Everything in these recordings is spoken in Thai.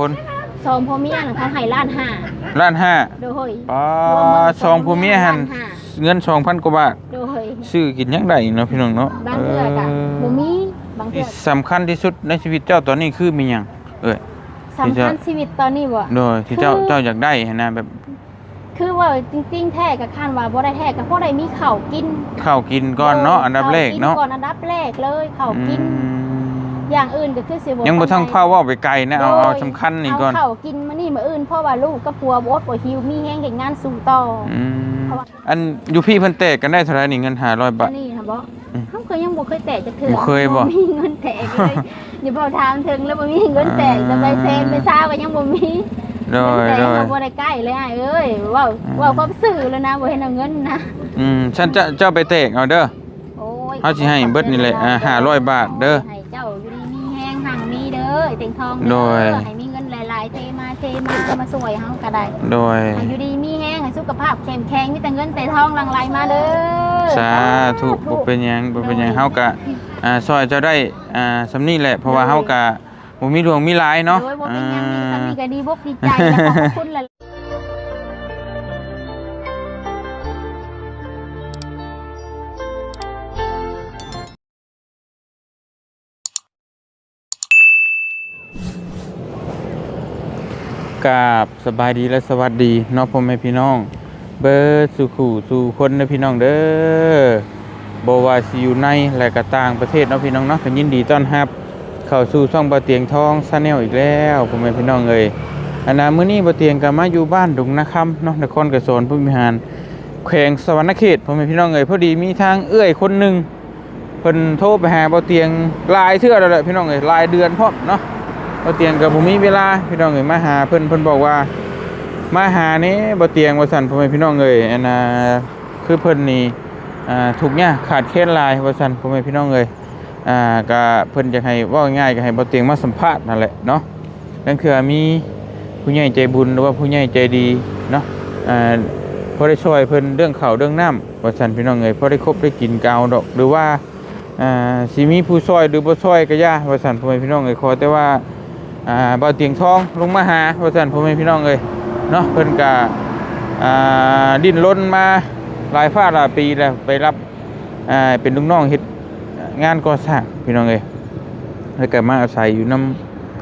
คนซองพ่อเมียน่ะเขาให้ล้านห้าล้านห้าโดยป้าซองผู้เมียหันล้าห้าเงินสองพันกว่าบาทโดยซื้อกินยังไงเนาะพี่น้องเนาะบางเทื่อกะบ่มีบางเทื่ที่อสำคัญที่สุดในชีวิตเจ้าตอนนี้คือมีหยังเอ้ยสำคัญชีวิตตอนนี้บ่โดยที่เจ้าคือเจ้าอยากได้หั้นนะแบบ คือว่าจริงๆแท้กับคันว่าบ่ได้แท้กับพวกได้มีข้าวกินข้าวกินก่อนเนาะอันดับแรกเนาะข้วกิก่อนอันดับแรกเลยข้าวกิน อืมอย่างอื่นก็คือสิบ่ยังบ่ทั้งปนใดพาเว่าไปไกลนะเอาโดยเอาสำคัญนี่ก่อนเอาข้าวกินมานี่มื้ออื่นเพราะว่าลูกกับผัวบ่อดบ่หิวมีแฮงเฮ็ดงานสู่ต่อออืมเพราะว่าอันอยู่พี่เพิ่นแตกกันได้เท่าไหร่นี่เงิน500บาอัทนนี้ค่ะบ่อืมเฮาก็ยังบ่เคยแตกจักเทื่อบ่เคยบ่มีเงินแตกเลยอย่าบอกถามถึงแล้วบ่มีเงินแตกแต่ใบเซนไปซ่าก็ยังบ่มีโดยเงินแตโดกยเขาบ่ได้ใกล้เลยอ้ายเอ้ยเว้าอืมเว้าความซื่อแล้วนะบ่เห็นเอาเงินนะอืมฉันจะเจ้าไปแตกเอาเด้อโอ้ยเขาสิให้เบิดนี่แหละอ่า500บาทเด้อ อเต็งทองโดเด้ยอให้มีเงินหลายๆเทมาเทมามาสวยเฮาก็ได้โดยให้อยู่ดีมีแฮงให้สุขภาพเข้มแข็งมีแต่เงินแต่ทองหลั่งไหลมาเด้อสาธุบ่เป็นหยังบ่เป็นหยังเฮาก็อ่าซอยเจ้าได้อ่าสำนี้แหละเพราะว่าเฮาก็บ่มีดวงมีหลายเนาะโดยบ่อ่เป็นหยังมีสามีาก็ดีบกดีใจและขอบคุณหลาย กราบสบายดีและสวัสดีเนาะพ่อแม่พี่น้อง เบิร์ดสู่ขู่สู่คนนะพี่น้องเด้อบว่าสิอยู่ในและก็ต่างประเทศเนาะพี่น้องเนาะยินดีต้อนรับ เข้าสู่ช่องบ่เตียงทองซาแนลอีกแล้วพ่อแม่พี่น้องเอ้ยอันน่ะมื้อนี้บ่เตียงก็มาอยู่บ้านดุงนาคำเนาะนครกระโสนผู้บริหารแขวงสวรรณเขตพ่อแม่พี่น้องเอ้ยพอดีมีทางเอื้อยคนหนึ่งเพิ่นโทรไปหาบ่เตียงลายเทื่อแล้วแหละพี่น้องเอ้ยลายเดือนพร้อมเนาะ บ่เตียงกับบ่มีเวลาพี่น้องเอ้ยมาหาเพิ่นเพิ่นบอกว่า มาหานี่บ่เตียงว่าซั่นพ่อแม่พี่น้องเอ้ยอันน่ะคือเพิ่นนี่อ่าทุกข์ยากขาดแคลนหลายว่าซั่นพ่อแม่พี่น้องเอ้ยอ่าก็เพิ่นอยากให้ว้าง่ายก็ให้บ่เตียงมาสัมภาษณ์นั่นแหละเนาะนั่นคือมีผู้ใหญ่ใจบุญหรือว่าผู้ใหญ่ใจดีเนาะอ่าพอได้ช่วยเพิ่นเรื่องข้าวเรื่องน้ำว่าซั่นพี่น้องเอ้ยพอได้ครบได้กินกาวดอกหรือว่าอ่าสิมีผู้ช่วยหรือบ่ช่วยก็ย่าว่าซั่นพ่อแม่พี่น้องเอ้ยขอแต่ว่า อ่าบ่าเตียงทองลงมาหาว่าซั่นพ่อแม่พี่น้องเอ้ยเนาะเพิ่นก็อ่าดิ้นรนมาหลายฟ้าหลายปีแล้วไปรับอ่าเป็นลูกน้องเฮ็ดงานก่อสร้างพี่น้องเอ้ยแล้วก็มาอาศัยอยู่นํ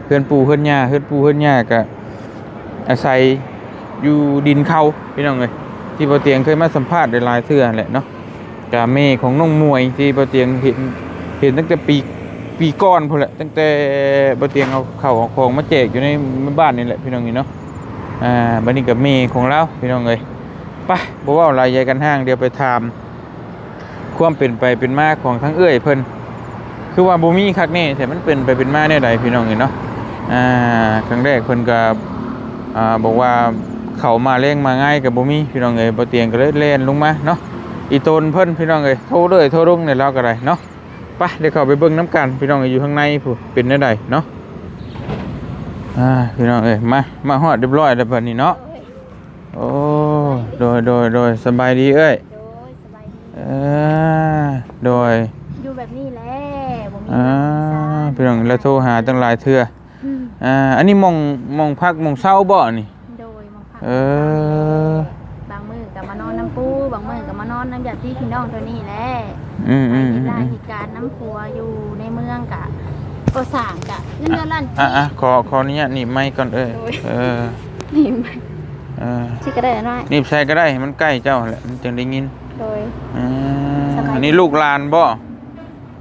เพื่อนปู่เพื่อนย่าเพื่อนปู่เพื่อนย่าก็อาศัยอยู่ดินเขาพี่น้องเอ้ยที่บ่าเตียงเคยมาสัมภาษณ์ได้หลายเทื่อแหละเนาะกะแม่ของน้องมวยที่บ่าเตียงเห็นเห็นตั้งแต่ปี ปีก่อนพุ่นแหละตั้งแต่บ่เตียงเอาเข้าวเอาของมาแจกอยู่ในบ้านนี่แหละพี่น้องนี่เนาะอ่าบัดนี้กับแม่ของเราพี่น้องเอ้ยไปบ่เว้าหลายใหญ่กันห้างเดี๋ยวไปถามความเป็นไปเป็นมาของทั้งเอ้อยเพิ่นคือว่าบ่มีคักแน่แต่มันเป็นไปเป็นมาแนวใดพี่น้องนี่เนาะอ่าครั้งแรกเพิ่นก็อ่าบอกว่าเขามาแรงมาง่ายกับบ่มีพี่น้องเอ้ยบ่เตียงก็เลยแล่นลงมาเนาะอีโตนเพิ่นพี่น้องเอ้ยโทรเลยโทรลงเนี่ยเราก็ได้เนาะ ไปเดี๋ยวเข้าไปเบิ่งน้ำกัน พี่น้องอยู่ข้างในผู้เป็นได้ใดเนาะอ่าพี่น้องเอ้ยมามาฮอดเรียบร้อยแล้วบัดนี้เนาะโอ้โดยโดยโดยสบายดีเอ้ยโดยสบายดีเออโดยอยู่แบบนี้แหละบ่มีอ่าเงินมีพี่น้องแล้วโทรหาตั้งหลายเทื่ออืมอ่าอันนี้หมองหมองพักหมองเช้าบ่นี่ โดยบางครั้งเออ บางมื้อก็มานอนน้ำปูบางมื้อก็มานอนน้ำยาที่พี่น้องตัวนี้แหละ อืมไปอืมเฮ็อืดมรายเหตุการณ์น้ำพัวอยู่ในเมืองกะก็สร้างกะเงินเดือนล้านอะอะขอขออนุญาตหนีบไม้ก่อนเอ้ยเออนี่เออสิก็ได้น้อยหนีบใส่ก็ได้ให้มันใกล้เจ้าแหละมันจึงได้ยินโดยอ่าสบายดีอันนี้ลูกหลานบ่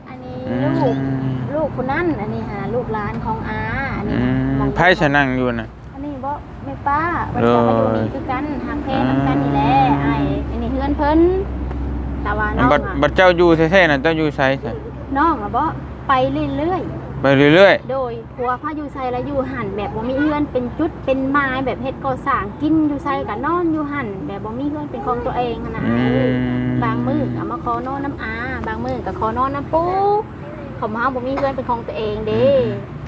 อันนี้ลูกลูกคนนั้นอันนี้หาลูกหลานของอาอันนี้อืมบางไพ่ฉันนั่งอยู่น่ะอันนี้บ่แม่ป้าว่าจะมาอยู่นี่คือกันหาเพนำกันนี่แหละไอ้อันนี้เฮือนเพิ่น แต่ว่าน้องบัดอะบัดเจ้าอยู่แท้ๆน่ะเจ้าอยู่ไสจ้ะน้องอะบ่ไปเรื่อยไปเรื่อยๆ โดยผัวพาอยู่ไสแล้วอยู่หั่นแบบบ่มีเฮือนเป็นจุดเป็นไม้แบบเฮ็ดก่อสร้างกินอยู่ไสก็นอนอยู่หั่นแบบบ่มีเฮือนเป็นของตัวเองหั้นนะๆอืม บางมื้อก็มาขอนอนน้ำอา บางมื้อก็ขอนอนน้ำปูเขามาบ่มีเฮือนเป็นของตัวเองเด้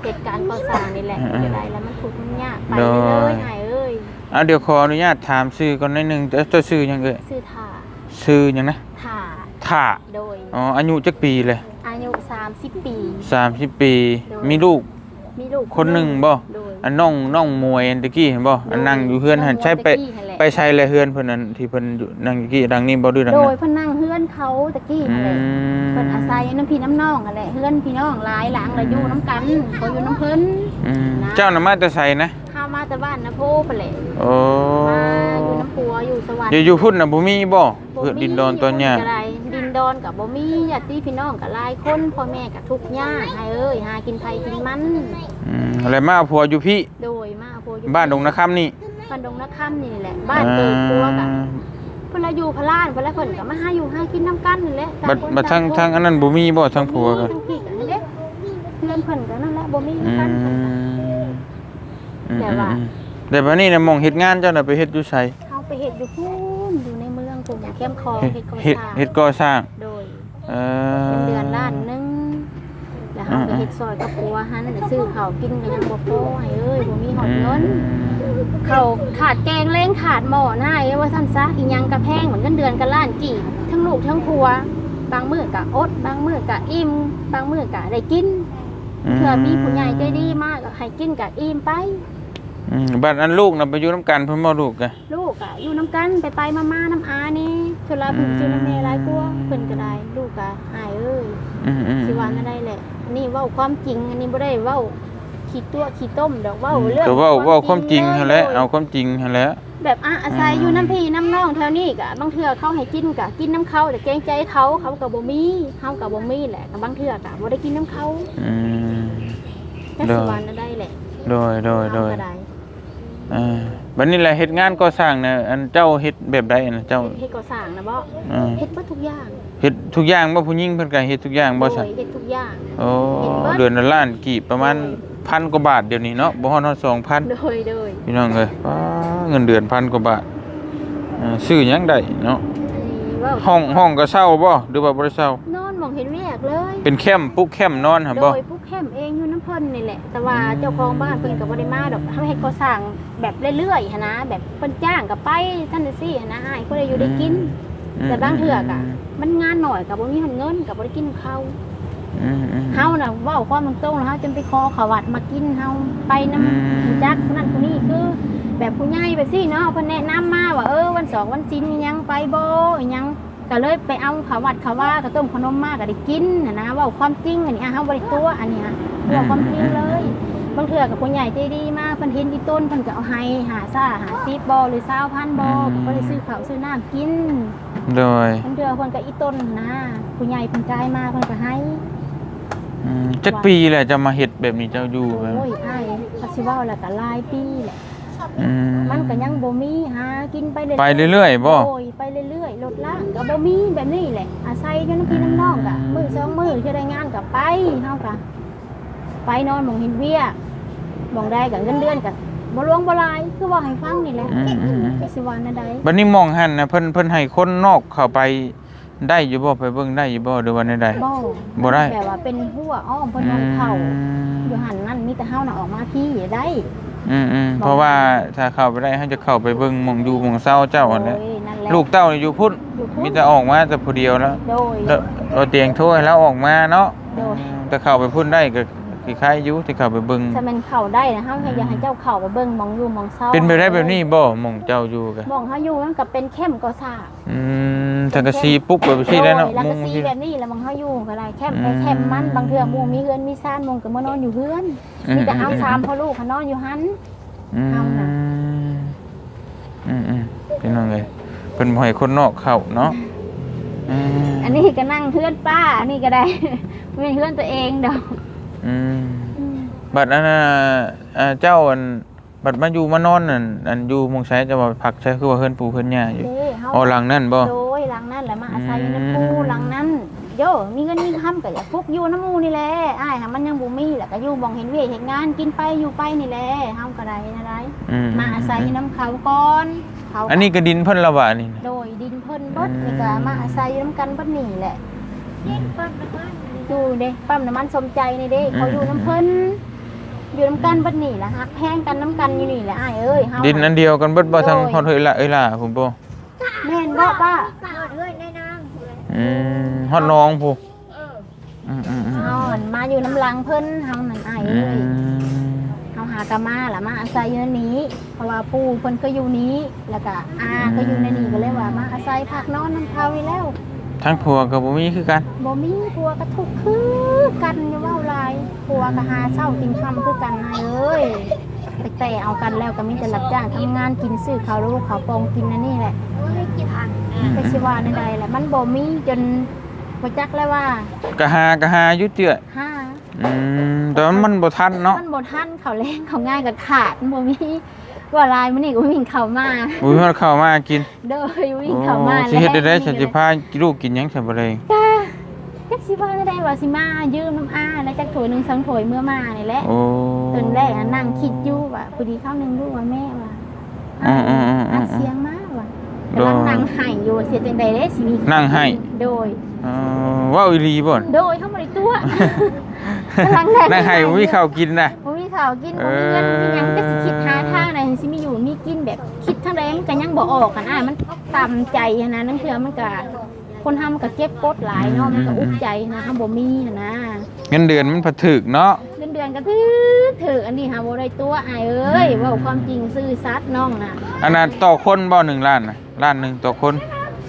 เหตุการณ์ก่อสร้างนี่แหละเป็นไรแล้วมันทุกข์มันยากไปเรื่อยๆไอ้เอ้ยอะเดี๋ยวขออนุญาตถามชื่อก่อนหนิดนึงเจ้าเจ้าชื่อหยังเอ่ยชื่อถ่า ชื่อหยังนะ ถ่าท่าโดย อ๋ออายุจักปีเลยอายุ 30 ปี 30 ปีโดยมีลูก มีลูกคนหนึ่งบ่ โดย อันน้องน้องมวยอันตะกี้เห็นบ่อันนั่งอยู่เฮือนหั่นใช้ไปไปใช้เลยเฮือนเพิ่นนั่นที่เพิ่นอยู่นั่งอยู่กี้ดังนี้บ่ดื้อดังโดนั้นยเพิ่นนั่งเฮือนเขาตะกี้อืนั่นแหละม เพิ่นอาศัยน้ำพี่น้ำน้องนั่นแหละเฮือนพี่น้องหลายหลังแล้วอยู่น้ำกันเขาอยู่น้ำเพิ่น อืมเจ้าน่ะมาแต่ไสนะข้า มาแต่บ้านนะโพไปแหละโอ้มาอยู่น้ำปัวอยู่สวรรค์อยู่อยู่พุ่นน่ะบ่มีบ่บ่เพื่อดินดอนตอนเนี้ยมีอะไรดินดอนกับบ่มีญาติพี่น้องกับหลายคนพ่อแม่กับทุกข์ยากให้เอ้ยหากินไผกินมันอืมอะไรมาเอาผัวอยู่พี่ โดยมาโพอยู่บ้านดงนาคำนี่บ้านดงนาค่ำนี่แหละ บ้านเกิดปัวกับอ่าเพิ่นละอยู่พะลานเพิ่นละเพิ่นก็มาหาอยู่หากินน้ำกันนี่แหละบัดคนบัดทางคนทางอันนั้นบ่มีบ่ทางผัวกันทั้งพี่กันนั่นเด้เพื่อนเพิ่นก็นั่นแหละบ่มีอืกันมเพิ่นก็อืม แต่ว่าอืมแต่บัดนี้น่ะหมองเฮ็ดงานเจ้าน่ะไปเฮ็ดอยู่ไสเขาไปเฮ็ดอยู่พูนอยู่ในเมืองกรุงเข้มคองเฮ็ดเฮ็ดก่อเฮ็ดสร้างเฮ็ดก่อสร้างโดยเอเป็นอเดือนล้านหนึงแล้วเขาก็เฮ็ดซอยกับปัวหันน่ะซื้อข้าวกินก็ยังบ่พอให้เอ้ยบ่มีหอดเงินเขาวขาดแกงเล้งขาดหม้อหน้าเอ้ยว่าซั่นซะอีหยังก็แพงเหมือนกันเดือนก็ล้านกี่ทั้งลูกทั้งผัว บางมื้อก็อด บางมื้อก็อิ่ม บางมื้อก็ได้กินเผื่อมีผู้ใหญ่ใจดีมากก็ให้กินก็อิ่มไป อืมบัดอันลูกน่ะไปอยู่นํกันเพิ่นบ่ลูกกะลูกอะอยู่น้ำกันไปไปมามาน้ำอานี่เวลาเพิ่นเจอน้ำแม่หลายกลัวาเพิ่นก็ได้ลูกก็หายเอ้ยอืมอืมสิว่านั่นได้แหละอันนี่เว้าความจริง อันนี้บ่ได้เว้าขี้ตัวขี้ต้มดอกเว้าเรื่องก็เว้าเว้าความจริงลยหั่นแหละเอาความจริงหั่นแหละ แบบอะอาศัยอยู่น้ำพี่น้ำน้องแถวนี้ก็บางเทื่อเขาให้กินก็กินน้ำเขาแต่เกรงใจเขาเขาก็บ่มีเฮาก็บ่มีแหละก็บางเทื่อก็บ่ได้กินน้ำเขาอืม จักเด้อสิว่านั่นได้แหละโดยโดยโดย เฮาก็ได้ อ่าบัดนี้แหละเฮ็ดงานก่อสร้างน่ะอันเจ้าเฮ็ดแบบใดน่ะเจ้าเฮ็ดก่อสร้างนะบ่อ่าเฮ็ดเบิดทุกอย่างเฮ็ดทุกอย่างบ่ผู้หญิงเพิ่นก็เฮ็ดทุกอย่างบ่ซะโดยเฮ็ดทุกอย่างโอ้เฮ็ดเบิดเดือนละล้านกี่ประมาณพันกว่าบาทเดี๋ยวนี้เนาะบ่ฮอดฮอด2,000โดยโดยพี่น้องเอ้ยว้าเงินเดือนพันกว่าบาทอ่าซื้อหยังได้เนาะอันนี้เว้าห้องห้องก็เช่าบ่หรือว่าบ่ได้เช่านอนมองเห็นเวียกเลย เป็นแคมป์ปุ๊กแคมป์นอนหั่นโดบ่ยผู้แคมเองอยู่น้ำเพิ่นนี่แหละแต่ว่าอืมเจ้าของบ้านเพิ่นก็บ่ได้มาดอกเฮาเฮ็ดก่อสร้าง แบบเรื่อยๆหันนะ แบบเพิ่นจ้างก็ไปท่านจังซี่หันนะอ้ายเพิ่นได้อยู่ได้กิน แต่บางเทื่อก็มันงานหน่อยก็บ่มีเงินก็บ่ได้กินข้าวอืมอืม เฮาน่ะเว้าความตรงๆแล้วเฮาจนไปขอเขาวัดมากินเฮาไปนำอืมจักผู้นั้นผู้นี้คือ แบบผู้ใหญ่แบบซี่เนาะเพิ่นแนะนำมาว่าเออวันสองวันศีลอิหยังไปบ่อิหยังก็เลยไปเอาเขาวัดเขาว่าก็ต้มขนมมาก็ได้กินน่ะนะเว้าความจริงอันนี้อะเฮาบ่ได้ตัวอันเนี้ยเว้าความจริงเลย บางเทื่อกับผู้ใหญ่ใจดีมากเพิ่นเห็นที่ต้นเพิ่นก็เอาให้หาซ่าหาซีบบอหรือซาวพันบอก็ได้ซื้อข้าวซื้อน้ำกินโดยบางเทื่อเพิ่นก็อีต้นนะผู้ใหญ่เพิ่นกายมาเพิ่นก็ให้อืมจักปีแหละจะมาเฮ็ดแบบนี้เจ้าอยู่แบบโอ้ยอ้ายเขาสิเว้าแล้วก็หลายปีแหละอืมมันก็ยังบ่มีหากินไปเรื่อยๆ ไปเรื่อยๆบ่ โอ้ยไปเรื่อยๆรถละก็บ่มีแบบนี้แหละอาศัยอยู่น้ำพี่น้ำน้องก็มื้อสองมื้อที่ได้งานก็ไปเฮาก็ ไปนอนหมองเห็นเวียหมองได้ก็เงินเดือนก็บ่หลวงบ่หลายคือว่าให้ฟังนี่แหละอืมอืมอืมไปสิว่านั่นใดบัดนี้มองหันนะเพิ่นเพิ่นให้คนนอกเข้าไปได้อยู่บ่ไปเบิ่งได้อยู่บ่หรือว่าใด บ่บ่ได้แบบว่าเป็นหัวอ้อมๆเพิ่นนอนเข้าอยู่หันนั่นมีแต่เฮาน่ะออกมาพี่ได้ อืมอืมเพราะว่าถ้าเข้าไปได้เฮาจะเข้าไปเบิ่งหม่องอยู่หม่องเซาเจ้าหั่นแหละโอ้ยนั่นแหละลูกเต้านี่อยู่พุ่นอยู่พุ่นมีแต่ออกมาแต่ผู้เดียวแล้วโดย แล้วเราเตียงโทรให้แล้วออกมาเนาะโดย แต่เข้าไปพุ่นได้ก็ คล้ายๆอยู่ที่เข้าไปเบิ่งถ้ามันเข้าได้นะเฮาอยากให้เจ้าเข้าไปเบิ่งหมองอยู่หมองเศร้าเป็นไปได้แบบนี้บ่หม่องเจ้าอยู่กะหมองเฮาอยู่มันก็เป็นเข้มก็ซ่าอืมสังกะสีปุ๊บแบบซี่ได้เนาะโดยแล้วมุก็งสีที่แบบนี้แล้วหมองเฮาอยู่ก็ได้แคมอืมไปแคมมันบางเทื่อหมู่มีเฮือนมีซ่านหมองก็มานอนอยู่เฮือนอืมมีแต่เฮาอืมสามพ่อลูกเขานอนอยู่หันอืมเอาน่ะอืมอืมพี่น้องเอ้ยเพิ่นบ่ให้คนนอกเข้าเนาะอืมอันนี้ก็นั่งเฮือนป้าอันนี้ก็ได้ไม่เป็นเฮือนตัวเองดอก อืมบัดนั้นน่ะอ่าเจ้าอันบัดมาอยู่มานอนนั่นอันอยู่หมองไสจะว่าพักใช้คือว่าเฮือนปู่เฮือนย่าอยู่ เด้เฮาอ๋อหลังนั่นบ่ โดยหลังนั้นแหละมาอาศัยอยู่ในอืม ปูหลังนั้นโยมีเงินมีคำก็อยากฟุกอยู่น้ำหมูนี่แหละอ้ายหามันยังบ่มีแหละก็อยู่บ่งเห็นเวยกเห็นงานกินไปอยู่ไปนี่แหละเฮาก็ได้นะได้อืมาอาศัยอยู่น้ำเขาก่อนเขาอันนี้ก็ดินเพิ่นละว่านี่นะ โดยดินเพิ่นเบิดอืม นี่ก็มาอาศัยอยู่น้ำกันเบิดนี่แหละ อยู่เด้ปั๊มน้ำมันสมใจนี่เด้เขาอยู่น้ำเพิ่นอยู่น้ำกันเบิดนี่แหละฮักแพงกันน้ำกันอยู่นี่แหละอ้ายเอ้ยเฮาดินอันเดียวกันเบิดบ่ทั้งโดยฮอดเฮ้ยละเอ้ยล่ะผมบ่แม่นบ่ป้าอืมฮอดน้องผู้อืมอืมอืมเฮาหั่นมาอยู่น้ำลังเพิ่นเฮานั่นอ้ายอืเอ้ยมเฮาหาก็มาล่ะมาอาศัยอยู่ในนี้ เพราะว่าปู่เพิ่นก็อยู่นี้แล้วก็อาก็อยู่ในนี้ก็เลยว่ามาอาศัยพักนอนน้ำเทานี่แล้ว ทั้งผัวกับบ่มีคือกันบ่มีผัวก็ทุกข์คือกันอย่าเว้าหลายผัวก็หาเช้ากินค่ำคือกันนายเอ้ยแต่แต่เอากันแล้วก็มีแต่รับจ้างทำงานกินซื้อข้าวลูกข้าวปองกินนั่นนี่แหละไปสิว่าในใดแหละมันบ่มีจนบ่จักแล้วว่าก็หาก็หาอยู่เตื้อห้าอืมแต่ว่ามันบ่ทันเนาะมันบ่ทันเขาวแรงเขาวง่ายก็ขาดมันบ่มี ว่าลายมันนี่ก็วิ่งเข้ามาบ่มีคนเข้ามากินเด้อวิ่งโอ้เข้ามาสิเฮ็ดได้ได้ฉันสิพาลูกกินหยังซะบ่ได้จ้าจักสิว่าได้ว่าสิมายืมน้ำอาแล้วจักถ้วยหนึงสองถ้วยเมื่อมานี่แหละโอ้ตอนแรกอะนั่งคิดอยู่ว่าพอดีเข้าวหนึงลูกว่าแม่ว่าอืมอืมอืมอืมอัดเสียงมากว่ะกำลังนั่งไห้อยู่ว่าเสียจังใดได้สิมีนั่งไห้โดยเออเว้าอีหลีบ่นโดยเข้ามาในตัวกำลังนั่งนั่งให้บ่มีข้าวกินน่ะบ่มีข้าวกินบ่มีเงินมีหยังก็สิคิดหาทางไห นสิมีอยู่มีกินแบบคิดทางใดมันก็ยังบ่ออกกันอะมันต่ำใจหั้นนะนั่นคือมันก็คนทำมันก็เก็บกดหลายเนาะมันก็อุกใจนะทำบ่มีหั้นนะ เงินเดือนมันผถึกเนาะเงินเดือนก็ถือถืออันนี้หาบ่ได้ตัวอายเอ้ยเว้าความจริงซื่อสัตย์น้องน่ะอันนั้นต่อคนบ่หนึ่งล้านน่ะล้านหนึงต่อคน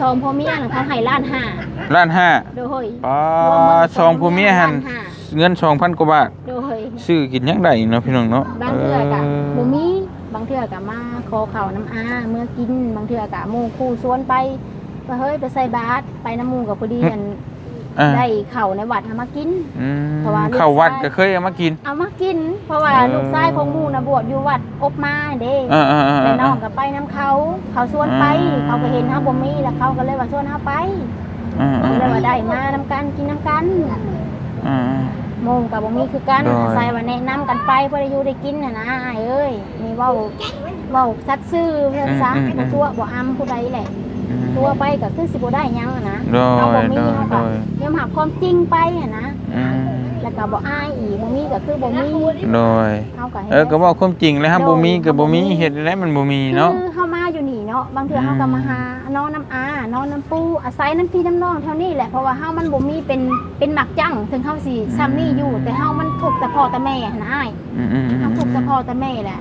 สองพ่อเมียน่ะเขาให้ล้านห้าล้านห้าโดยปาสองผู้เมียหันเงิน2,000กว่าบาทโดย ซื้อกินหยังได้อีกเนาะพี่น้องเนาะบางเทื่อกะเออบ่มีบางเทื่อกะมาขอข้าวน้ำอาเมื่อกินบางเทื่อกะหมู่คู่ชวนไปว่าเฮ้ยไปใส่บาตรไปน้ำหมู่กับพอดีอันอ่าได้ข้าวในวัดเอามากิน อืมเพราะว่าลูก เข้าวัดชายก็เคยเอามากิน เอามากิน เพราะว่าเออ ลูกชายของหมู่น่ะบวชอยู่วัดอบมาเด้เออๆๆๆแต่น้องก็ไปน้ำเขา เขาชวนไปอืม เขาก็เห็นเฮาบ่มีแล้วเขาก็เลยว่าชวนเฮาไปอืมก็เลยว่าได้มานํกันกินน้ำกันๆอืมโมงกับบ่มีคือกันโดยใส่ว่าแนะนำกันไปเพื่อได้อยู่ได้กินน่ะนะอ้ายเอ้ยมีเว้าเว้าซัดซื่อเพื่อนซะบ่ตัวบ่อำผู้ใดแหละอืมตัวไปก็คือสิบ่ได้หยังอะนะโดยเราบ่มีโดยเฮาก็โดยยอมรับความจริงไปอะนะอืมแล้วก็บ่อายอีกบ่มีก็คือบ่มีโดยเฮาก็ฮ็ดเออก็บอกความจริงเลยครับบ่มีก็บ่มีเฮ็ดแล้วมันบ่มีเนาะะบางเทื่อเฮาก็มาหาน้องน้ำอานอนน้ำปูอาศัยน้ำพี่น้ำน้องเท่านี้แหละเพราะว่าเฮามันบ่มีเป็นเป็นหมักจังถึงเฮาสิซ้ำนี่อยู่ แต่เฮามันทุกข์แต่พ่อแต่แม่หั้นนะอ้ายอืมอืมอืมเฮาทุกข์แต่พ่อแต่แม่แหละ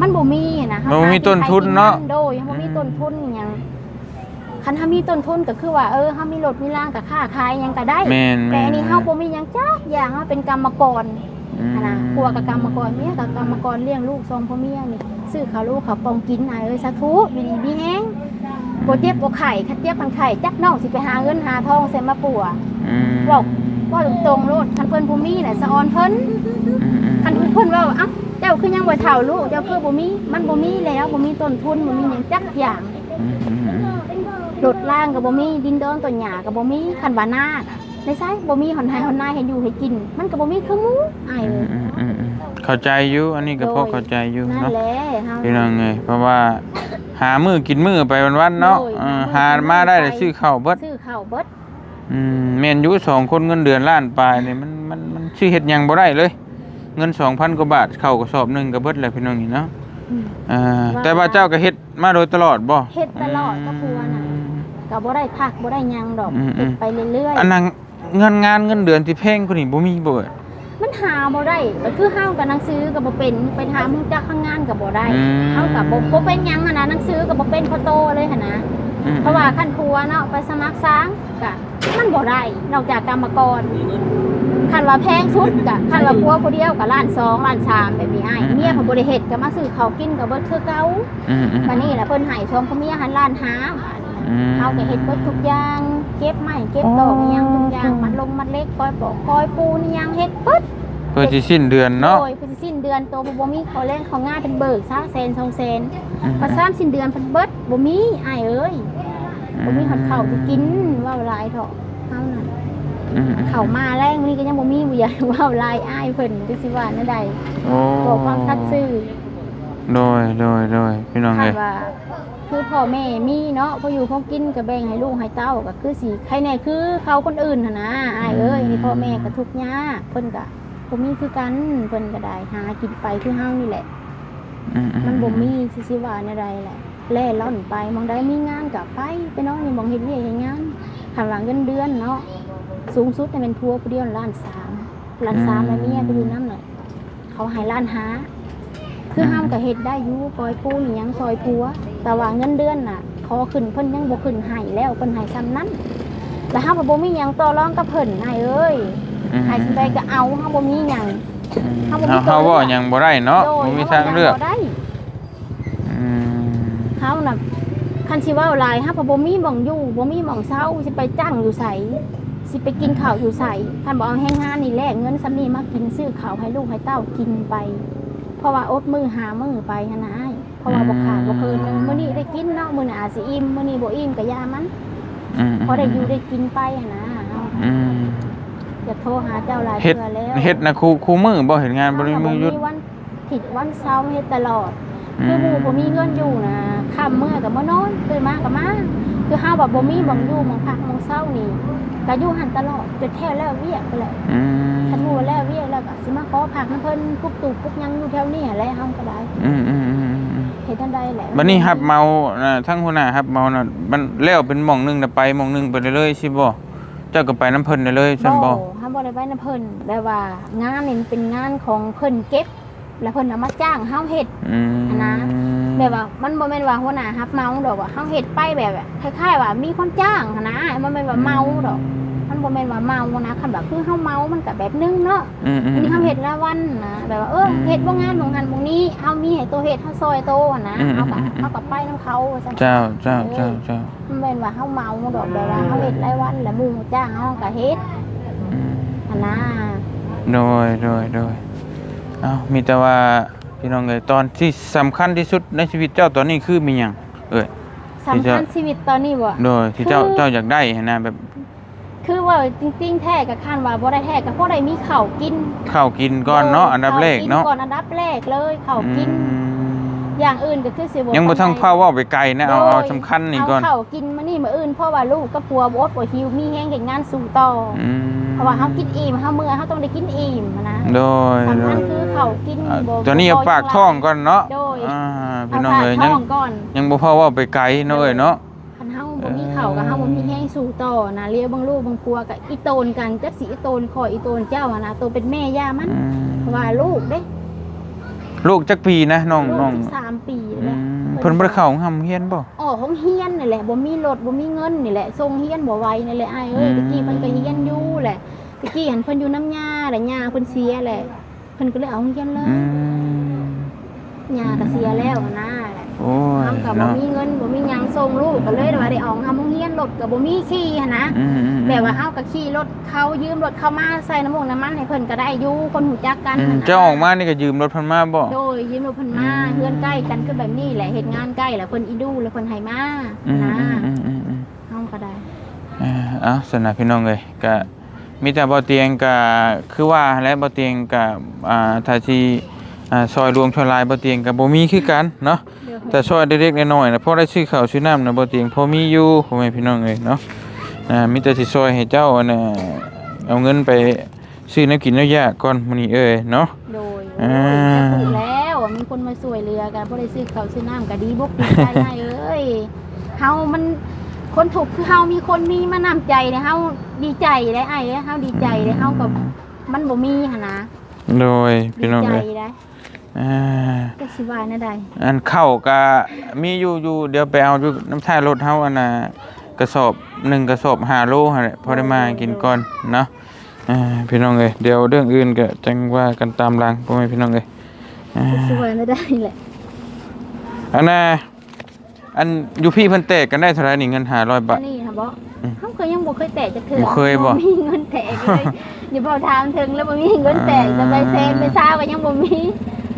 มันบ่มีนะมันบ่มีต้นทุนเนาะโดยเฮาบ่มีต้นทุนอิหยังคันเฮามีต้นทุนก็คือว่าเออเฮามีรถมีร่างก็ค้าขายอิหยังก็ได้แม่นแต่แม่อันนนี้เฮาบ่มีหยังจักอย่างเฮาเป็นกรรมกร อืมหั้นนะผัวกับกรรมกรเมียกับกรรมกรเลี้ยงลูกสองพ่อเมียนี่ซื้อข้าวลูกข้าวปองกินอ้ายเอ้ยสาธุอยู่ดีมีแฮงบ่เจ็บบ่ไข้คัดเจ็บมันไข้จักน้องสิไปหาเงินหาทองใส่มาปัวอืมบอกว่าตรงๆโลดคันเพิ่นบ่มีน่ะสะออนเพิ่นอืมอืมคันเพิ่นว่าเอ้าเจ้าคือยังบ่เฒ่าลูกเจ้าคือบ่มีมันบ่มีแล้วบ่มีต้นทุนบ่มีหยังจักอย่างอืมอืมอืมรถล่างก็บ่มีดินดอนต้นหญ้าก็บ่มีคันว่านาน่ะ ในไสบ่มีหอนไห้หอนนาให้อยู่ให้กิน มันก็บ่มีคือหมูอ้ายอืเอ้มยอืมอืมอืมเข้าใจอยู่อันนี้ก็พอเข้าใจอยู่นั่นเนาะแหละเฮา พี่น้องเอ้ยเพราะว่าหามื้อกินมื้อไปวันๆเนาะโดยเออหามาได้แต่ซื้อข้าวเบิดซื้อข้าวเบิดอืมแม่นอยู่สองคนเงินเดือนล้านปลายนี่มันมันมันชื่อเฮ็ดหยังบ่ได้เลย เงิน2,000กว่าบาทเข้ากระสอบหนึงก็เบิดแล้วพี่น้องนี่เนาะอืม อ่าว่าแต่ว่าเจ้าก็เฮ็ดมาโดยตลอดบ่เฮ็ดตลอดกับผัวน่ะ ก็บ่ได้พักบ่ได้หยังดอกอืมอืเฮ็มดไปเรื่อยอันนั้น เงินงานเงินเดือนที่แพงกว่านี้บ่มีบ่เอ่ยๆมันหาบ่ได้ก็คือเฮากับหนังสือก็บ่เป็นไปถามมึงจักข้างงานก็บ่ได้อืม เฮาก็บ่บ่เป็นหยังอะนะหนังสือก็บ่เป็นพอโตเลยหั่นนะ อืมเพราะว่าขั้นครัวเนาะไปสมัครสร้างก็มันบ่ได้นอกจากกรรมกรคันว่าแพงสุดก็คันว่าผัวผู้เดียวก็ล้านสองล้านสามแบบนี้อ้ายเมียเพิ่นบ่ได้เฮ็ดก็มาซื้อข้าวกินก็เบิดคือเก่าอืมอืม บัดนี้แหละเพิ่นให้ชมพ่อเมียหันล้านหาบาดนี้อืม เอาก็เฮ็ดเบิดทุกอย่าง เก็บไม้เก็บดอกอิหยังทุกอย่างมัดลงมัดเล็กคอยปอกคอยปูนี่ยังเฮ็ดเบิดเพื่อสิสิ้นเดือนเนาะโดยเพิ่นสิสิ้นเดือนโตบ่บ่มีเขาแรงเขาง่ายเป็นเบิกซะแสนสองแสนอืมพอซ้ำสิ้นเดือนเพิ่นเบิดบ่มีอ้ายเอ้ยบ่มีหอดข้าวสิกินว่าหลายเถาะเฮาน่ะอืมอืมข้าวมาแรงนี่ก็ยังบ่มีบ่อยากว่าหลายอ้ายเพิ่นจังสิว่าแนวใดโอ้บอกความชัดซื่อ โดยโดยโดยพี่น้องคัเอ้นยว่า คือพ่อแม่มีเนาะพออยู่พอกินก็แบ่งให้ลูกให้เต้าก็คือสิใครแน่คือเขาคนอื่นหั่นนะอ้ายเอ้ยนี่พ่อแม่ก็ทุกข์ยากเพิ่นก็บ่มีคือกันเพิ่นก็ได้หากินไปคือเฮานี่แหละ อือืมันบ่มีสิสิว่าแนวใดแหละแล่ล่อนไปมองได้มีงานก็ไปไปนอนอยู่หมองเฮ็ดเวียกเฮ็ดงานคันว่าเงินเดือนเนาะสูงสุดเนี่ยเป็นทัวผู้เดียวล้านสามล้านสามแล้วเมียไปอยู่นำน่ะเขาให้ล้านห้า คือห้ามก็เฮ็ดได้อยู่ปล่อยปูนี่ยังซอยผัว แต่ว่าเงินเดือนน่ะขอขึ้นเพิ่นยังบ่ขึ้นให้แล้วเพิ่นให้ซ้ำนั้น แล้วห้าบ่มีหยังต่อรองกับเพิ่นนายเอ้ยอืมให้สิไปก็เอาห้าบ่มีหยังอืมเฮาบ่มีเฮาเฮาตัวเลืบ่อกหยังบ่ได้เนาะโดยบ่มีเฮทางเลือกบ่ได้อืมเฮาน่ะคันสิเว้าหลายเฮาก็บ่มีหม่องอยู่บ่มีหม่องเช้าสิไปจ้างอยู่ไสสิไปกินข้าวอยู่ไสคันบ่เอาแห้งงานนี่แลกเงินซำนี้มากินซื้อข้าวให้ลูกให้เต้ากินไปเพ ราะว่าอดมือหามือไปหั่นน่ะอ้ายเพราะว่าบ่ขาดบ่เกินหนึงมื้อนี้ได้กินเนาะมื้อหน้าอาจสิอิ่มมื้อนี้บ่อิ่มก็ยามันอืมพอได้อยู่ได้กินไปหั่นนะเฮาอืมจะโทรหาเจ้าหลายเฮ็ดเทื่อแล้วเฮ็ดนะครูครูมือบ่เฮ็ดงานบ่ได้มือหยุดวันผิดวันเสาร์เฮ็ดตลอดคือหมู่บ่มีเงินอยู่นะค่ำมื้อก็บ่นอนตื่นมาก็มา คือเฮาแบบบ่มีบ่งอยู่บ่งพักบ่งเช้านี่ก็อยู่หันตลอดจนแท้แล้วเวียกไปแหละอืมคันหมู่แล้วเวียกแล้วก็สิมาขอพักนำเพิ่นกุ๊กตู่กุ๊กหยังอยู่แถวนี้แหละเฮาก็ได้อืมอืมอืมอืมเฮ็ดจังได๋แหละบัดนี้ฮับเมาน่ะทั้งหัวหน้าฮับเมาน่ะมันแล้วเป็นหม่องหนึงน่ะไปหม่องหนึงไปเรื่อยๆสิบ่เจ้าก็ไปน้ำเพิ่นได้เลยซั่นบ่เฮาบ่ได้ไปนำเพิ่นแต่ว่างานนี่มันเป็นงานของเพิ่นเก็บ แล้วเพิ่นเอามาจ้างเฮาเฮ็ดอืมอันนะ แบบว่ามันบ่แม่นว่าหัวหน้าฮับเมาดอกว่าเฮาเฮ็ดไปแบบคล้ายๆว่ามีคนจ้างหั้นนะมันบ่แม่นว่าเมาดอก มันบ่แม่นว่าเมานะคันแบบคือเฮาเมามันก็แบบนึงเนาะอืมอืมอันนี้เฮาเฮ็ดละวันนะแบบว่าเอออืมเฮ็ดบ่งานบ่งานบ่นี้เฮามีให้ตัวเฮ็ดเฮาซอยโตหั้นนะอืมเฮาก็อืมเฮาก็ไปนํเขาว่าซั่นเจ้าเจ้าเจ้าเจ้ามันแม่นว่าเฮาเมาดอกแบบว่าเฮาเฮ็ดรายวันแล้วหมู่จ้างเฮาก็เฮ็ดอืมหันนะโดยโดยโดยเอ้ามีแต่ว่า พี่น้องเอ้ยตอนที่สำคัญที่สุดในชีวิตเจ้าตอนนี้คือมีหยังเอ้ย สำคัญชีวิตตอนนี้บ่ โดยที่เจ้าคือ เจ้าอยากได้หั้นนะแบบคือว่าจริงๆแท้ก็คันว่าบ่ได้แท้ก็พอได้มีข้าวกินข้าวกินก่อนเนาะอันดับแรกเนาะข้วก่อนอันดับแรกเลยข้าวกินอืม อย่างอื่นก็คือสิบ่ยังบ่ทั้งปนใดพาเว่าไปไกลนะเอาโดยเอาสำคัญนี่ก่อนเอาข้าวกินมานี่มาอื่นเพราะว่าลูกกับผัวบ่อดบ่หิวมีแฮงเฮ็ดงานสู่ต่อออืมเพราะว่าเฮากินอิ่มเฮามื้อเฮาต้องได้กินอิ่มนะโดยสำโดคัญยคือข้าวกินอ่าบ่ตอนนี้เอาปากท้องก่อนเนาะโดยอ่าเอาพี่น้องปากเอ้ยท้ยังองก่อนยังบ่พอเว่าไปไกลเนาะเอ้ยเนาะคันเฮาบ่มีข้าวกับเฮาบ่มีแฮงสู่ต่อนะเลี้ยงบางลูกบางครัวกับอีโตนกันจักสิอีโตนขออีโตนเจ้าอะนะตัวเป็นแม่ย่ามันอืมเพราะว่าลูกเด้ ลูกจักปีนะน้องลูน้อกงสิบสามปีอืแล้วมเพิ่นบ่ได้เข้าโรงหำเฮียนบ่อ๋อของเฮียนนี่แหละบ่มีรถบ่มีเงินนี่แหละส่งเฮียนบ่ไหวนี่แหละอ้ายเอ้ยอืม ตะกี้เพิ่นก็เฮียนอยู่แหละตะกี้หันเพิ่นอยู่น้ำยาแหละยาเพิ่นเสียแหละเพิ่นก็เลยเอาเฮียนเลยอืมยาก็เสียแล้วนะแหละ โอ้ยทำก็บ่เนาะมีเงินบ่มีหยังส่งลูกก็เลยว่าได้ออกทำโรงเรียนรถก็บ่มีขี่หันนะอืมอืมแบบว่าเฮาก็ขี่รถเขายืมรถเขามาใส่น้ำมันน้ำมันให้เพิ่นก็ได้อยู่คนหูจักกันอืมหั้นนะเจ้าออกมานี่ก็ยืมรถเพิ่นมาบ่ โดยยืมรถเพิ่นมาอืมเฮือนใกล้กันคือแบบนี้แหละเฮ็ดงานใกล้แหละเพิ่นอีดูแล้วเพิ่นให้มาอืมนะอืมอืมอืมเฮาก็ได้ เอ่อเอาสนะพี่น้องเลยก็มีแต่บ่เตียงก็คือว่าและบ่เตียงก็อ่าถ้าที่ อ่าซอยรวมชอยลายบ่เตียงก็บ่มีคือกันเนาะเดี๋ยวแต่ซอยเล็กๆน้อยๆนะพอได้ซื้อข้าวซื้อน้ำนะบ่เตียงพอมีอยู่พ่อแม่พี่น้องเอ้ยเนาะอ่ามีแต่สิซอยให้เจ้าอันน่ะเอาเงินไปซื้อน้ำกินน้ำยาก่อนมื้อนี้เอ้ยเนาะโดยอ่าจะถูกแล้วมีคนมาช่วยเหลือกันบ่ได้ซื้อข้าวซื้อน้ำก็ดีบกดีใจให้เอ้ยเฮามันคนถูกข์คือเฮามีคนมีมานํใจเนี่ยเฮาดีใจได้ไอ้เอ้ยเฮาดีใจได้เฮากับมันบ่มีหั่นนะโดยดีพี่น้องใจเอ้ยได้ อ่าก็สิว่าแน่ใดอันข้าวก็มีอยู่อยู่เดี๋ยวไปเอาอยู่น้ำท้ายรถเฮาอันน่ะกระสอบหนึ่งกระสอบ5โลหั่นแหละพอได้มากินก่อนเนาะอ่าพี่น้องเอ้ยเดี๋ยวเรื่องอื่นก็จังว่ากันตามหลังพ่อแม่พี่น้องเอ้ยอ่า ก็สิว่าแน่ใดแหละอันน่ะอันอยู่พี่เพิ่นแตกกันได้เท่าไหร่นี่เงิน500บาอัท นนี้ค่ะบ่อืมเฮาก็ยังบ่เคยแตกจักเทื่อบ่เคยบ่ มีเงินแตกเลยอย่าบ่ถามถึงแล้วบ่มีเงินแตกอ่าจะไปเซ็นไปซ่าก็ยังบ่มี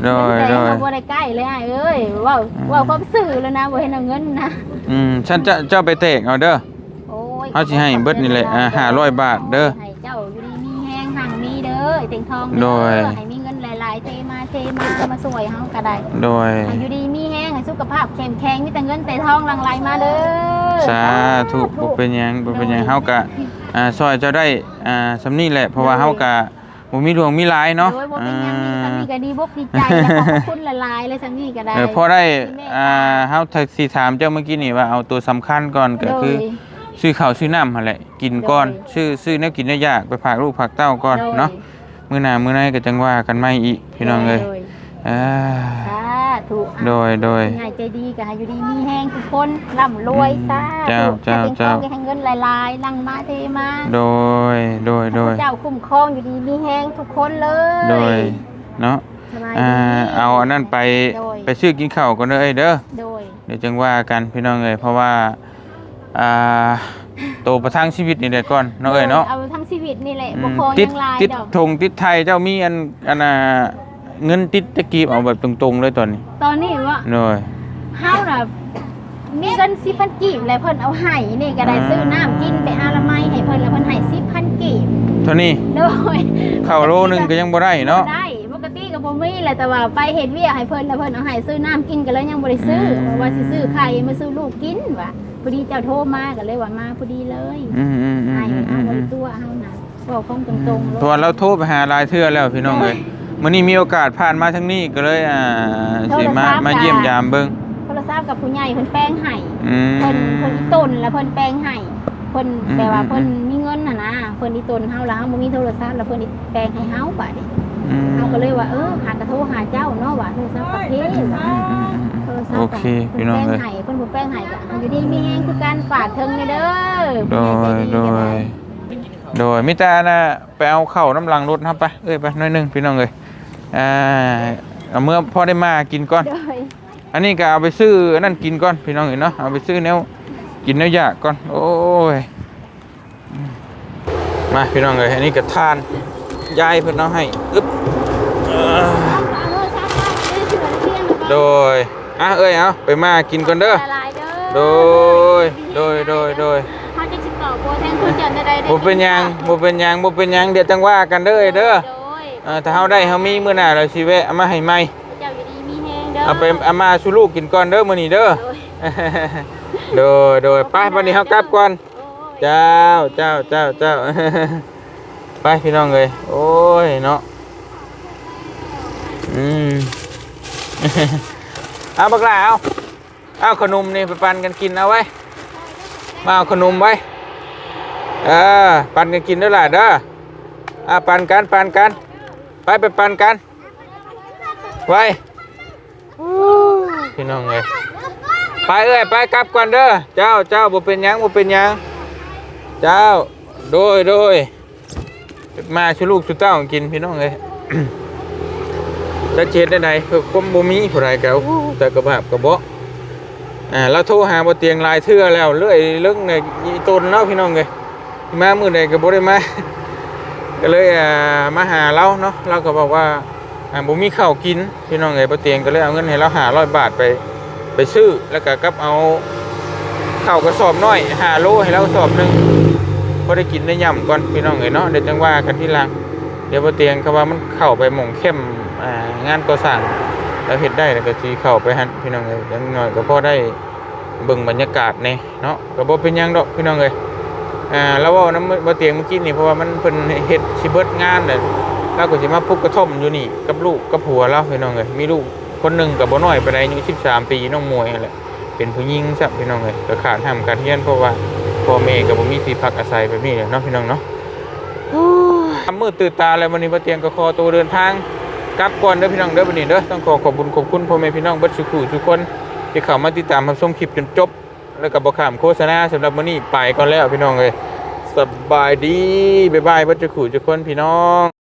โดย แต่โดยเขาบ่ได้ใกล้เลยอ้ายเอ้ยเว้าอืม เว้าความซื่อแล้วนะบ่เห็นเอาเงินนะอืมฉันจะเจ้าไปแตกเอาเด้อ โอ้ยเอาสิให้เบิดนี่แหละอ่า500บาทเด้อให้เจ้าอยู่ดีมีแฮงห่างมีเด้อเต็งทองโดเด้ยอให้มีเงินหลาย ๆ เทมาเทมามาสวยเฮาก็ได้โดย ให้อยู่ดีมีแฮงให้สุขภาพแข็งแรงมีแต่เงินแต่ทองหลั่งไหลมาเด้อสาธุบ่เป็นหยังบ่เป็นหยังเฮาก็อ่าซอยเจ้าได้อ่าสำนี้แหละเพราะว่าเฮาก็ บ่มีดวงมีหลายเนาะโดยบ่เป็นหยังอ่านี่สักนี่ก็ดีบกดีใจแล้วขอบคุณหลายๆเลยสักนี่ก็ได้ เออพอได้อ่าเฮาถ้าสิถามเจ้าเมื่อกี้นี่ว่าเอาตัวสำคัญก่อนก็คือโดยซื้อข้าวซื้อน้ำหั่นแหละกินก่อนโดย ซื้อซื้อแนวกินแนวยากไปฝากลูกฝากเต้าก่อนโดยเนาะมื้อหน้ามื้อไหนก็จังว่ากันใหม่อีกพี่น้องเอ้ยโดอ่า สา ธุโดยโดยง่ายใจดีก็ให้อยู่ดีมีแห้งทุกคนร่ำรวยซาเจ้าเจ้าให้เป็นเจ้าทองให้เงินหลายๆลังมาเทมาโดยโดยโดยพระเจ้าคุ้มครองอยู่ดีมีแห้งทุกคนเลย โดยเนาะสบายอ่าดีเอาอันนั้นไปโดยไปซื้อกินข้าวก่อนเด้อเอ้ยเด้อโดยเดี๋ยวจังว่ากันพี่น้องเอ้ยเพราะว่าอ่าโตประทังชีวิตนี่แหละก่อนเนาะเอ้ยเนาะเอาทั้งชีวิตนี่แหละอืบ่มคอติดยังลายติดดอกธงติดไทยเจ้ามีอันอันน่ะ เงินติดตะกีบเอาแบบตรงๆเลยตอนนี้ตอนนี้ว่าโดยเฮาน่ะมีเงิน10,000กีบแล้วเพิ่นเอาให้นี่ก็ได้อ่าซื้อน้ำกินไปอาละไมให้เพิ่นแล้วเพิ่นให้10,000กีบเท่านี้โดยข้าวโลนึงก็ยังบ่ได้เนาะได้ปกติก็บ่มีแหละแต่ว่าไปเฮ็ดเวียกให้เพิ่นแล้วเพิ่นเอาให้ซื้อน้ำกินก็เลยยังบ่ได้ซื้อเพราะว่าสิซื้อไข่มาซื้อลูกกินว่ะพอดีเจ้าโทรมาก็เลยว่ามาพอดีเลยอืมอืมอืมให้อืมเอาอืไว้มตัวเฮาน่ะบอกความตรงๆเพราะว่าเราโทรไปหาหลายเทื่อแล้วพี่น้องเอ้ย มื้อนี้มีโอกาสผ่านมาทางนี้ก็เลยอ่าสิมามาเยี่ยมยามเบิ่งโทรศัพท์กับผู้ใหญ่เพิ่นแป้งให้อืม เพิ่นเพิ่นอีต้นแล้วเพิ่นแป้งให้เพิ่นอืม แปลว่าอืมเพิ่นมีเงินน่ะนะเพิ่นอีต้นเฮาแล้วเฮาบ่มีโทรศัพท์แล้วเพิ่นอีแป้งให้เฮาบัดนี้อืมเฮาก็เลยว่าเออหากระโทรหาเจ้าเนาะว่าโทรศัพท์ประเภทอืมอืมอืมโทรศัพท์โอเคพี่น้องเพิ่เอ้นยแป้งให้เพิ่นบ่แป้งให้ก็อยู่ดีมีแฮงคือการฝากเทิงนี่เด้อโดยโดยโดยมิตานะไปเอาเข้าวน้ำลังรถครับไปเอ้ยไปหน้อยหนึงพี่น้องเอ้ย อ่าเอาเมื่อพ่อได้มากินก่อน โดยอันนี้ก็เอาไปซื้ออันนั่นกินก่อนพี่น้องเอ้ยเนาะเอาไปซื้อแนวกินแนวยากก่อน โอ้ยมาพี่น้องเอ้ยอันนี้ก็ทานยายเพิ่นเอาให้อึ๊บเอ่อเอาโทรศัพท์มาซื้อเสือเที่ยงโดยอะเอ้ยเอาไปมากินก่อนเด้อละลายเด้อโดยโดยโดยโดยเฮาจะสิต่อโปรแทนคุณจันได้ได้บ่เป็นหยังบ่เป็นหยังบ่เป็นหยังเดี๋ยวจังว่ากันเด้อเอ้ยเด้อ โดยเออถ้าเฮาได้เฮามีมื้อหน้าเราสิแวะเอามาให้ใหม่ เจ้าอยู่ดีมีแฮงเด้อเอาไปเอามาสู่ลูกกินก่อนเด้อมื้อนี้เด้อ โดย โดยโดยไปวันนี้เฮากลับก่อน โอ้ย เจ้าเจ้าเจ้าเจ้า ไปพี่น้องเอ้ยโอ้ยเนาะอืม เอาบักหลาเอาเอาขนมนี่ไปปันกันกินเอาไว้มาเอาขนมไว้เออปันกันกินเด้อล่ะเด้ออ่าปันกันปันกัน ไปไปปั่นกัน ไว้พี่น้องเอ้ยไปเอ้ยไปกลับก่อนเด้อเจ้าเจ้าบ่เป็นยังบ่เป็นยังเจ้าโดยโดยมาชุลูกชุเต้ากินพี่น้องเอ้ยจะเจ็ดได้ใดเพื่อควมบ่มีผู้ใดก็อู้แต่กระบาบกระบาะอ่าเราโทรหาบ่เตียงลายเทื่อแล้วเรื่อยเรื่องในอีตนเนาะพี่น้องเอ้ยมามื้อใดก็บ่ได้มา ก็เลยมาหาเราเนาะเราก็บอกว่าบ่มีข้าวกินพี่น้องเอ้ยบ่เตียงก็เลยเอาเงินให้เรา500บาทไปไปซื้อแล้วก็กับเอาข้าวกระสอบน้อย5โลให้เรากระสอบหนึงบ่ได้กินได้ย่ำก่อนพี่น้องเอ้ยเนาะเดี๋ยวจังว่ากันทีหลังเดี๋ยวบ่เตียงเขาว่ามันเข้าไปหม่งเข้มงานก่อสร้างแล้วเฮ็ดได้แล้วก็สิเข้าไปหันพี่น้องเอ้ยย่างน้อยก็พอได้เบิ่งบรรยากาศแหน่เนาะก็บ่เป็นยังดอกพี่น้องเอ้ย อ่าแล้วว่าน้ำบ่เตียงเมื่อกี้นี่เพราะว่ามันเพิ่นเฮ็ดสิเบิดงานเลยเราก็สิมาปลุกกระท่อมอยู่นี่กับลูกกับผัวเราพี่น้องเอ้ยมีลูกคนหนึ่งก็บ่น้อยไปานใดอายุ13ปีน้องมวยนั่นแหละเป็นผู้หญิงซับพี่น้องเอ้ยก็ขาดห้ามการเรียนเพราะว่าพ่อแม่ก็บ่มีที่พักอาศัยแบบนี้แหละเนาะพี่น้องเนาะทำมืดตื่นตาแล้ววันนี้บ่เตียงก็ขอตัวเดินทางกลับก่อนเด้อพี่น้องเด้อบัดนี้เด้อต้องขอขอบคุญขอบคุณพ่อแม่พี่น้องเบิดสุขุทุกคนที่เข้ามาติดตามรับชมคลิปจนจบ แล้วก็บ่ข้ามโฆษณาสำหรับมื้อนี้ไปก่อนแล้วพี่น้องเลยสบายดีบ๊ายบายวัดจะขู่จะคนพี่น้อง